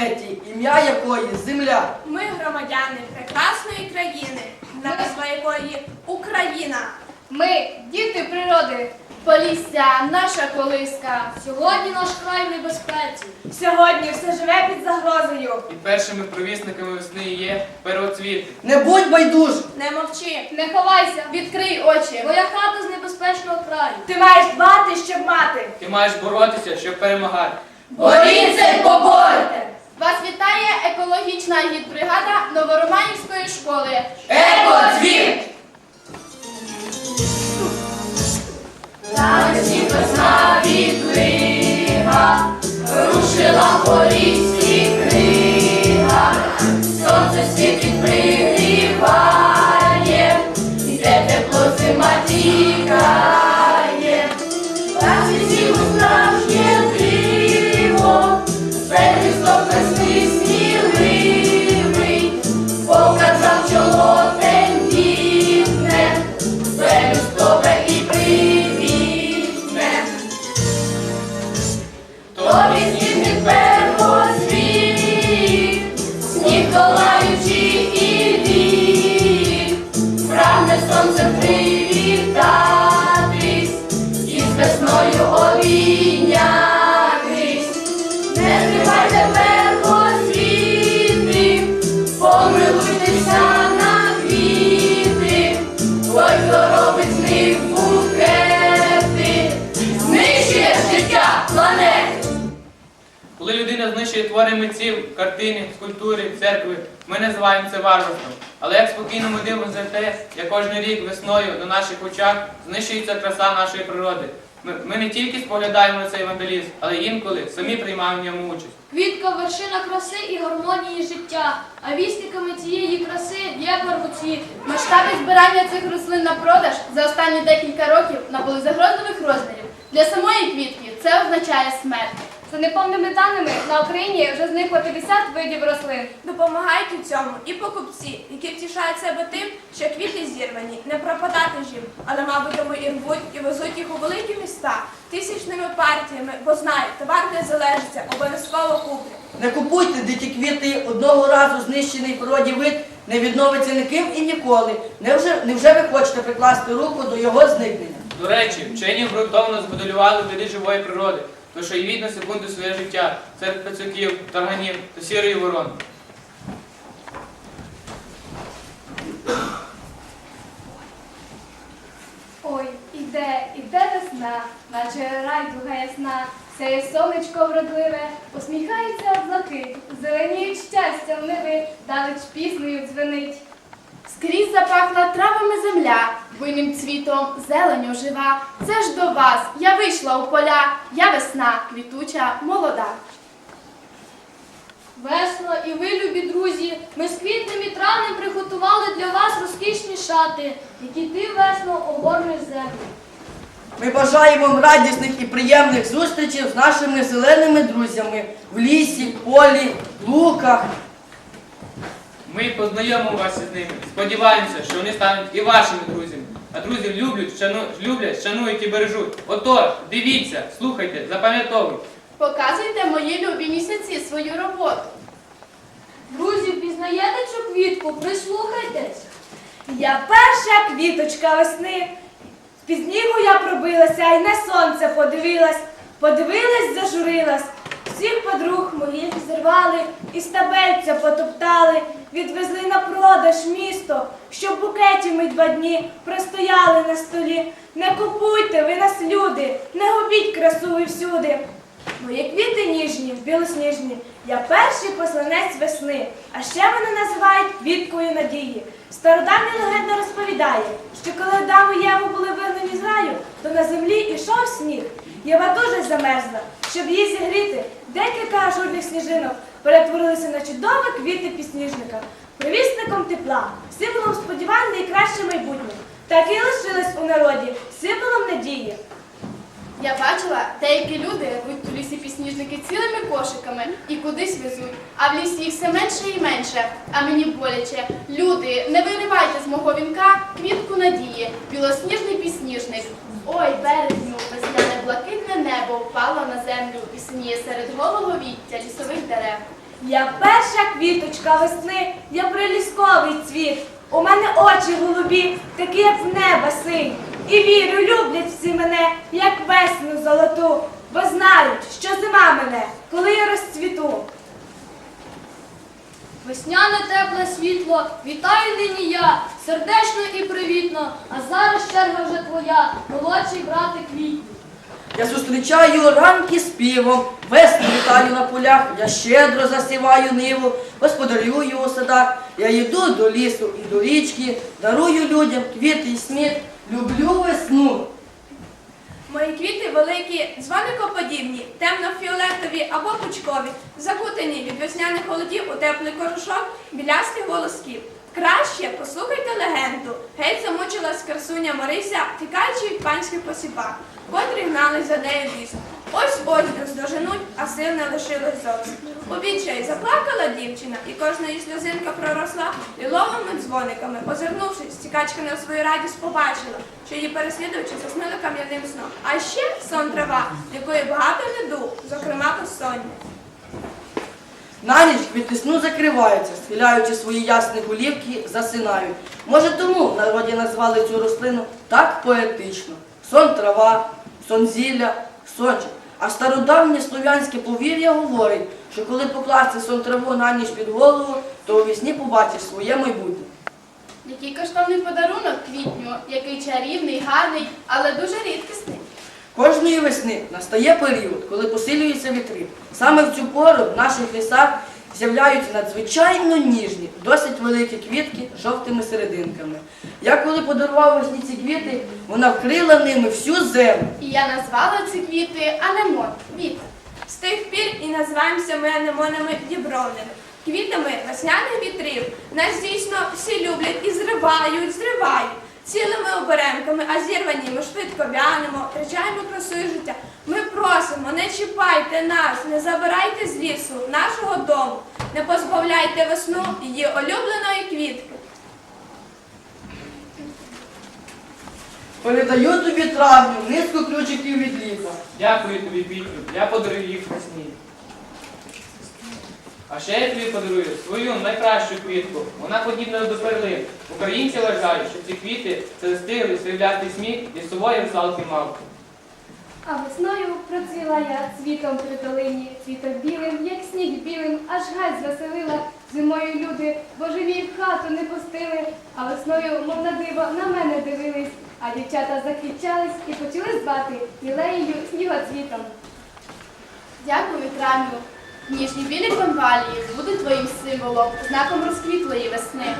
планеті, ім'я якої земля. Ми громадяни прекрасної країни, назва якої Україна. Ми діти природи, Полісся, наша колиска. Сьогодні наш край в небезпеці. Сьогодні все живе під загрозою. І першими провісниками весни є первоцвіти. Не будь байдуж, Не мовчи. Не ховайся, відкрий очі. Твоя хата з небезпечного краю. Ти маєш дбати, щоб мати. Ти маєш боротися, щоб перемагати. Боріться й поборте! Вас вітає екологічна гідбригада Новороманівської школи. Екоцвіт! Танці весна відлива, рушила по лісі Коли людина знищує твори митців, картини, скульптури, церкви, ми називаємо це варварством. Але як спокійно ми дивимося за те, як кожен рік весною на наших очах знищується краса нашої природи. Ми, ми не тільки споглядаємо на цей вандалізм, але інколи самі приймаємо в ньому участь. Квітка вершина краси і гармонії життя. А вісниками цієї краси є первоцвіти. Масштаби збирання цих рослин на продаж за останні декілька років набули загрозливих розмірів. Для самої квітки це означає смерть. За неповними даними на Україні вже зникло 50 видів рослин. Допомагають у цьому і покупці, які втішають себе тим, що квіти зірвані, не пропадати ж їм, але, мабуть, тому і рвуть і везуть їх у великі міста тисячними партіями, бо знають, товар не залежиться, обов'язково куплять. Не купуйте дикі квіти, одного разу знищений в природі вид не відновиться ніким і ніколи. Невже, невже ви хочете прикласти руку до його зникнення? До речі, вчені ґрунтовно змоделювали види живої природи, лише йміть на секунду своє життя серед пацюків, тарганів та сірої ворони. Ой, іде, іде весна, наче райдуга ясна, сяє сонечко вродливе, посміхається облаки, зеленіють щастям ниви, далеч піснею дзвенить. Скрізь запахла травами земля, буйним цвітом зеленю жива. Це ж до вас, я вийшла у поля, я весна, квітуча, молода. Весело і ви, любі друзі, ми з квітнем і травнем приготували для вас розкішні шати, які ти весно оборнеш землю. Ми бажаємо вам радісних і приємних зустрічей з нашими зеленими друзями в лісі, полі, луках. Ми познайомимо вас із ними. Сподіваємося, що вони стануть і вашими друзями. А друзів люблять, шану, люблять, шанують і бережуть. Отож, дивіться, слухайте, запам'ятовуйте. Показуйте мої любі місяці свою роботу. Друзі, пізнаєте цю квітку? Прислухайтесь. Я перша квіточка весни. З снігу я пробилася і на сонце подивилась, подивилась, зажурилась. Всіх подруг моїх зірвали і стабельця потоптали, відвезли на продаж місто, щоб букеті ми два дні простояли на столі. Не купуйте, ви нас люди, не губіть красу ви всюди. Мої квіти ніжні, білосніжні, я перший посланець весни, а ще мене називають квіткою надії. Стародавня легенда розповідає, що коли Адам і Єва були вигнані з раю, то на землі ішов сніг. Єва дуже замерзла, щоб її зігріти. Декілька ажурних сніжинок перетворилися на чудові квіти пісніжника, привісником тепла, символом сподівань найкраще майбутнє. Так і лишились у народі, символом надії. Я бачила, деякі люди рвуть у лісі пісніжники цілими кошиками і кудись везуть, а в лісі їх все менше і менше. А мені боляче. Люди, не виривайте з мого вінка квітку надії, білосніжний пісніжник. Ой, березню, весняне блакитне небо впало на землю і сніє серед голого віття лісових дерев. Я перша квіточка весни, я прилісковий цвіт. У мене очі голубі, такі, як в неба синь. І вірю, люблять всі мене, як весну золоту, бо знають, що зима мене, коли я розцвіту. Весняне тепле світло, вітаю нині я, сердечно і привітно, а зараз черга вже твоя, молодший братик Вітю. Я зустрічаю ранки співом, весну вітаю на полях, я щедро засіваю ниву, господарюю у садах, я йду до лісу і до річки, дарую людям квіти і сміх, люблю весну. Мої квіти великі, дзвоникоподібні, темно-фіолетові або пучкові, закутані від весняних холодів у теплий кожушок білястих волосків. Краще послухайте легенду. Геть замучилась красуня Марися, тікаючи від панських посіпак, котрі гнали за нею лісом. Ось ось роздоженуть, а сил не лишилось зовсім. У відчаї заплакала дівчина, і кожна її сльозинка проросла ліловими дзвониками. Озирнувшись, тікачка на свою радість побачила, що її переслідувачі заснули кам'яним сном. А ще сон трава, якої багато неду, зокрема безсоння. На ніч квіти сну закриваються, схиляючи свої ясні голівки, засинають. Може тому в народі назвали цю рослину так поетично. Сон трава, сон зілля, сончик. А стародавнє слов'янське повір'я говорить, що коли покласти сон траву на ніч під голову, то у вісні побачиш своє майбутнє. Який коштовний подарунок квітню, який чарівний, гарний, але дуже рідкісний. Кожної весни настає період, коли посилюються вітри. Саме в цю пору в наших лісах з'являються надзвичайно ніжні, досить великі квітки з жовтими серединками. Я коли подарував весні ці квіти, вона вкрила ними всю землю. І я назвала ці квіти анемон, вітер. З тих пір і називаємося ми анемонами дібровними. Квітами весняних вітрів. Нас дійсно всі люблять і зривають, зривають. Цілими оберемками, а зірвані ми швидко вянемо, втрачаємо красу і життя. Ми просимо, не чіпайте нас, не забирайте з лісу, нашого дому, не позбавляйте весну її улюбленої квітки. Передаю тобі травню, низку ключиків від літа. Дякую тобі, Пітю, я подарую їх весні. А ще я тобі подарую свою найкращу квітку. Вона подібна до перлин. Українці вважають, що ці квіти це застиглий сріблястий сміх лісової русалки мавки. А весною процвіла я цвітом при долині, цвітом білим, як сніг білим, аж гай звеселила. Зимою люди божеві в хату не пустили, а весною, мов на диво, на мене дивились. А дівчата закричались і почали звати мілеєю снігоцвітом. Дякую, травню. Ніжні білі конвалії будуть твоїм символом, знаком розквітлої весни.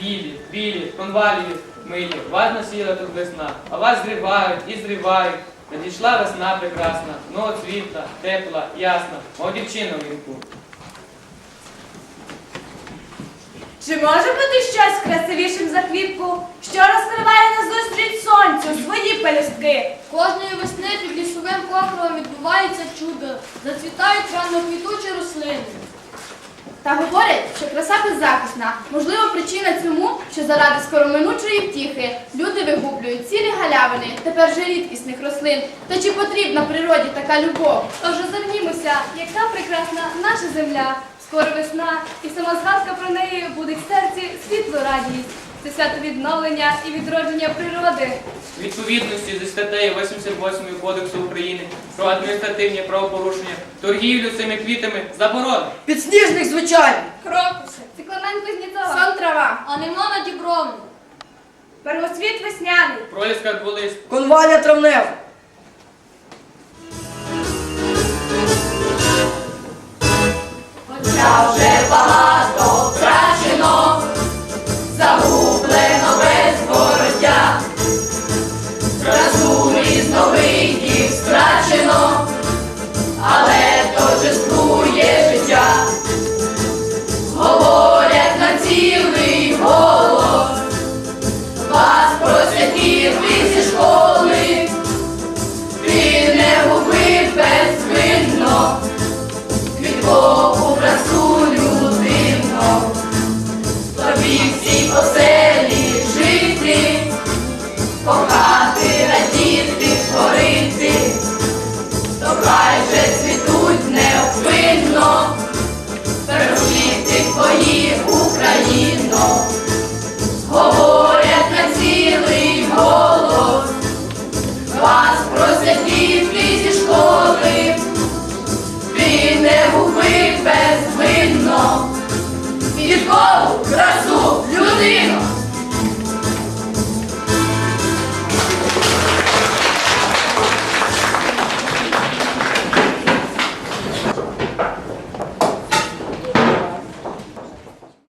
Білі, білі, конвалії, милі, вас сіла тут весна, а вас зривають і зривають. Надійшла весна прекрасна, новоцвітна, тепла, ясна, мов дівчина в вінку. Чи може бути щось красивішим за квітку, що розкриває назустріч сонцю свої пелюстки? Кожної весни під лісовим покровом відбувається чудо, зацвітають рано квітучі рослини. Та говорять, що краса беззахисна. Можливо, причина цьому, що заради скороминучої втіхи люди вигублюють цілі галявини, тепер же рідкісних рослин. Та чи потрібна природі така любов? Тож озирнімося, яка прекрасна наша земля. Скоро весна, і сама згадка про неї буде в серці світло радість. Це свято відновлення і відродження природи. Відповідності зі статтею 88 Кодексу України про адміністративні правопорушення, торгівлю цими квітами заборонено. Підсніжник звичайний. Крокуси, Цикломен Кузнєцова, сон трава. Анемона Дібровна. Первоцвіт весняний. Проліска дволист. Конвалія травнева. кохати, радіти, творити, то хай же цвітуть неупинно, пережити твої Україно.